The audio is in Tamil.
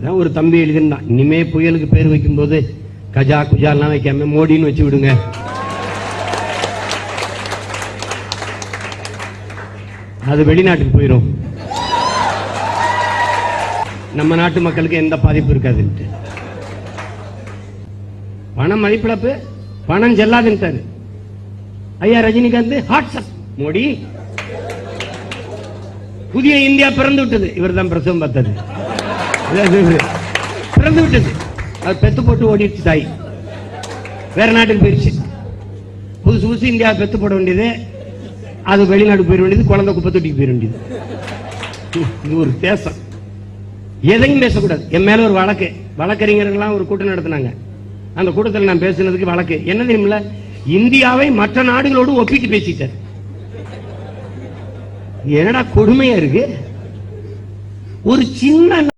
அதான் ஒரு தம்பி எழுதிருந்தான் இனிமே புயலுக்கு பேர் வைக்கும்போது கஜா குஜாலாம் வைக்காம மோடின்னு வச்சு விடுங்க. அது வெளிநாட்டுக்கு போயிடும் நம்ம நாட்டு மக்களுக்கு எந்த பாதிப்பு இருக்காதுன்ட்டு. பணம் மதிப்பிழப்பு பணம் செல்லாதுன்ட்டாரு ஐயா ரஜினிகாந்த் ஹாட்ஸ்அப் மோடி. புதிய இந்தியா பிறந்து விட்டது. இவர் தான் பிரசவம் பார்த்தது. பிறந்து விட்டது. அது பெத்து போட்டு ஓடிடுச்சு தாய். வேற நாட்டுக்கு போயிடுச்சு புதுசு புதுசு இந்தியா பெத்து போட வேண்டியது. அது வெளிநாடு போயிட வேண்டியது. குழந்தை குப்பை தொட்டிக்கு போயிட வேண்டியது. இது ஒரு தேசம். எதையும் பேசக்கூடாது. என் மேல ஒரு வழக்கு. வழக்கறிஞர்கள்லாம் ஒரு கூட்டம் நடத்தினாங்க. அந்த கூட்டத்தில் நான் பேசுனதுக்கு வழக்கு. என்ன தெரியுமில்ல? இந்தியாவை மற்ற நாடுகளோடு ஒப்பிட்டு பேசிட்டார். என்னடா கொடுமையா இருக்கு? ஒரு சின்ன